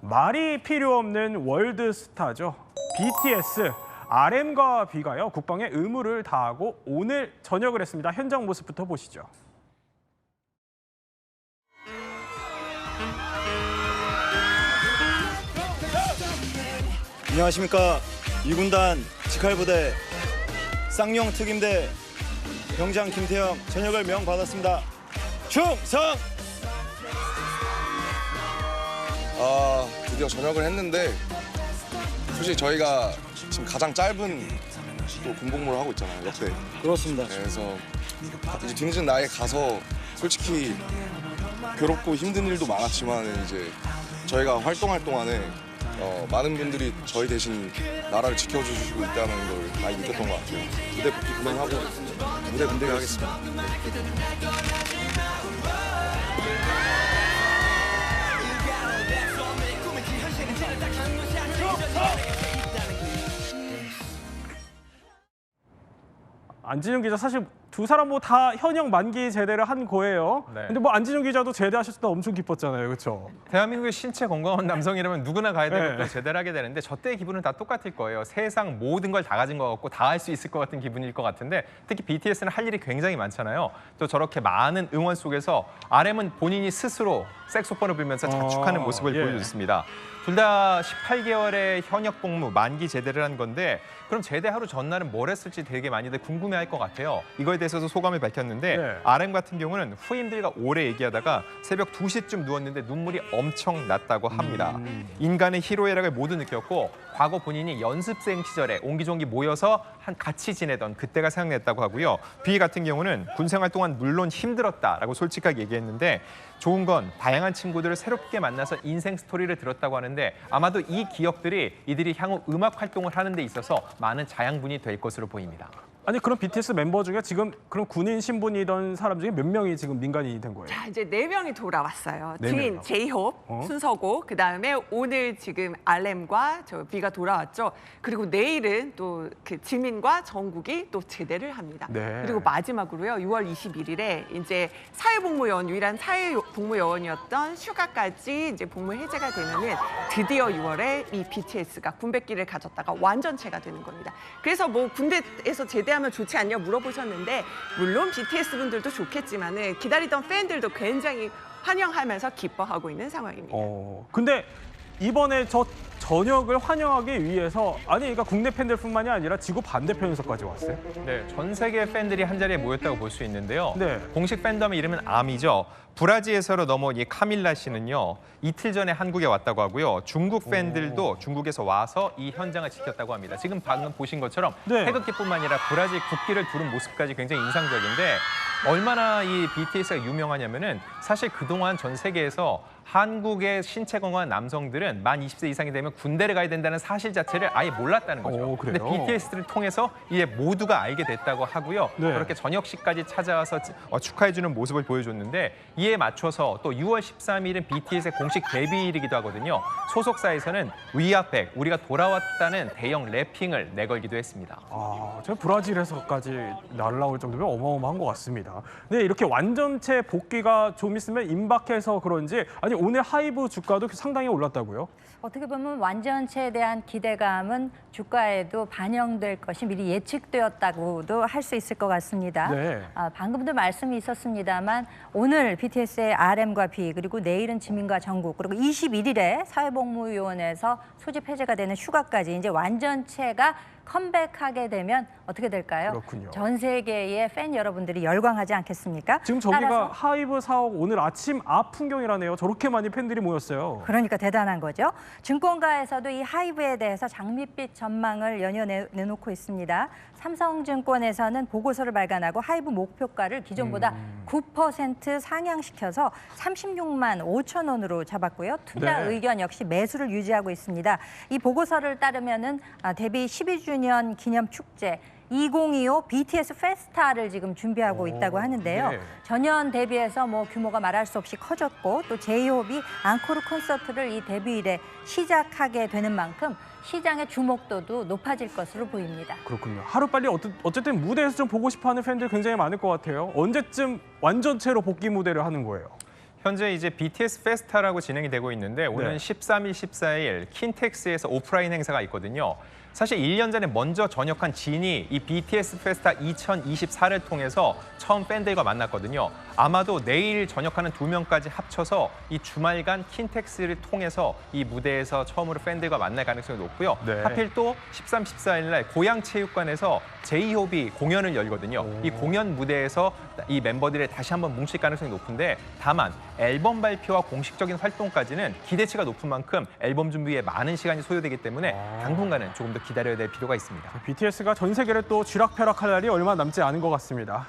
말이 필요 없는 월드 스타죠. BTS RM과 B가요 국방에 의무를 다하고 오늘 전역을 했습니다. 현장 모습부터 보시죠. 안녕하십니까 이군단 직할부대 쌍용 특임대 병장 김태형 전역을 명받았습니다. 충성! 아 드디어 전역을 했는데 솔직히 저희가 지금 가장 짧은 또 군복무를 하고 있잖아요 역대. 그렇습니다. 그래서 이제 뒤늦은 나이에 가서 솔직히 괴롭고 힘든 일도 많았지만 이제 저희가 활동할 동안에 어, 많은 분들이 저희 대신 나라를 지켜주시고 있다는 걸 많이 느꼈던 것 같아요. 무대 복귀 그만하고 무대 군대를 하겠습니다 안진영 기자 사실 두 사람 뭐 다 현역 만기 제대를 한 거예요. 네. 근데 뭐 안진영 기자도 제대하셨을 때 엄청 기뻤잖아요, 그렇죠? 대한민국의 신체 건강한 남성이라면 누구나 가야 되고 네. 또 제대를 하게 되는데 저 때의 기분은 다 똑같을 거예요. 세상 모든 걸 다 가진 것 같고 다 할 수 있을 것 같은 기분일 것 같은데 특히 BTS는 할 일이 굉장히 많잖아요. 또 저렇게 많은 응원 속에서 RM은 본인이 스스로 색소폰을 불면서 자축하는 어, 모습을 예. 보여줬습니다. 둘 다 18개월의 현역 복무 만기 제대를 한 건데 그럼 제대 하루 전날은 뭘 했을지 되게 많이들 궁금해할 것 같아요. 이거에 대해서도 소감을 밝혔는데 네. RM 같은 경우는 후임들과 오래 얘기하다가 새벽 2시쯤 누웠는데 눈물이 엄청 났다고 합니다. 인간의 희로애락을 모두 느꼈고 과거 본인이 연습생 시절에 옹기종기 모여서 한 같이 지내던 그때가 생각났다고 하고요. B 같은 경우는 군 생활 동안 물론 힘들었다라고 솔직하게 얘기했는데 좋은 건 다양한 친구들을 새롭게 만나서 인생 스토리를 들었다고 하는데 아마도 이 기억들이 이들이 향후 음악 활동을 하는 데 있어서 많은 자양분이 될 것으로 보입니다. 아니 그럼 BTS mem버 중에 지금 그런 군인 신분이던 사람 중에 몇 명이 지금 민간인이 된 거예요? 자 이제 네 명이 돌아왔어요. 네 진, 명이요? 제이홉, 어? 순서고 그 다음에 오늘 지금 알렘과 저 비가 돌아왔죠. 그리고 내일은 또 그 지민과 정국이 또 제대를 합니다. 네. 그리고 마지막으로요, 6월 21일에 이제 사회복무요원 유일한 사회복무요원이었던 휴가까지 이제 복무 해제가 되면은 드디어 6월에 이 BTS가 군백기를 가졌다가 완전체가 되는 겁니다. 그래서 뭐 군대에서 제대 하면 좋지 않냐 물어보셨는데 물론 BTS 분들도 좋겠지만은 기다리던 팬들도 굉장히 환영하면서 기뻐하고 있는 상황입니다. 어, 근데 이번에 저 전역을 환영하기 위해서 아니 그러니까 국내 팬들뿐만이 아니라 지구 반대편에서까지 왔어요. 네, 전 세계 팬들이 한 자리에 모였다고 볼 수 있는데요. 네. 공식 팬덤의 이름은 암이죠. 브라질에서로 넘어온 이 카밀라 씨는요 이틀 전에 한국에 왔다고 하고요 중국 팬들도 중국에서 와서 이 현장을 지켰다고 합니다. 지금 방금 보신 것처럼 네. 태극기뿐만 아니라 브라질 국기를 두른 모습까지 굉장히 인상적인데 얼마나 이 BTS가 유명하냐면은 사실 그동안 전 세계에서 한국의 신체 건강한 남성들은 만 20세 이상이 되면 군대를 가야 된다는 사실 자체를 아예 몰랐다는 거죠. 오, 그래요? 근데 BTS를 통해서 이제 모두가 알게 됐다고 하고요. 네. 그렇게 저녁식까지 찾아와서 어, 축하해 주는 모습을 보여줬는데 이에 맞춰서 또 6월 13일은 BTS의 공식 데뷔일이기도 하거든요. 소속사에서는 위아백 우리가 돌아왔다는 대형 랩핑을 내걸기도 했습니다. 아, 저 브라질에서까지 날라올 정도면 어마어마한 것 같습니다. 근데 이렇게 완전체 복귀가 좀 있으면 임박해서 그런지 아니 오늘 하이브 주가도 상당히 올랐다고요? 어떻게 보면 완전체에 대한 기대감은 주가에도 반영될 것이 미리 예측되었다고도 할 수 있을 것 같습니다. 네. 아, 방금도 말씀이 있었습니다만 오늘 BTS의 RM과 B 그리고 내일은 지민과 정국 그리고 21일에 사회복무요원에서 소집 해제가 되는 휴가까지 이제 완전체가 컴백하게 되면 어떻게 될까요? 그렇군요. 전 세계의 팬 여러분들이 열광하 지 않겠습니까? 지금 저기가 따라서 하이브 사옥 오늘 아침 앞 풍경이라네요. 저렇게 많이 팬들이 모였어요. 그러니까 대단한 거죠. 증권가에서도 이 하이브에 대해서 장밋빛 전망을 연이어 내- 내놓고 있습니다. 삼성증권에서는 보고서를 발간하고 하이브 목표가를 기존보다 음. 9% 상향시켜서 36만 5천 원으로 잡았고요. 투자 네. 의견 역시 매수를 유지하고 있습니다. 이 보고서를 따르면은 아, 데뷔 12주년 기념 축제 2025 BTS 페스타를 지금 준비하고 오, 있다고 하는데요. 네. 전년 대비해서 뭐 규모가 말할 수 없이 커졌고 또 제이홉이 앙코르 콘서트를 이 데뷔일에 시작하게 되는 만큼 시장의 주목도도 높아질 것으로 보입니다. 그렇군요. 하루빨리 어쨌든 무대에서 좀 보고 싶어하는 팬들 굉장히 많을 것 같아요. 언제쯤 완전체로 복귀 무대를 하는 거예요? 현재 이제 BTS 페스타라고 진행이 되고 있는데 오는 네. 13일, 14일 킨텍스에서 오프라인 행사가 있거든요. 사실 1년 전에 먼저 전역한 진이 이 BTS 페스타 2024를 통해서 처음 팬들과 만났거든요. 아마도 내일 전역하는 두 명까지 합쳐서 이 주말간 킨텍스를 통해서 이 무대에서 처음으로 팬들과 만날 가능성이 높고요. 네. 하필 또 13, 14일 날 고양 체육관에서 제이홉이 공연을 열거든요. 이 공연 무대에서 이 멤버들이 다시 한번 뭉칠 가능성이 높은데 다만 앨범 발표와 공식적인 활동까지는 기대치가 높은 만큼 앨범 준비에 많은 시간이 소요되기 때문에 당분간은 조금 더 기다려야 될 필요가 있습니다. BTS가 전 세계를 또 쥐락펴락할 날이 얼마 남지 않은 것 같습니다.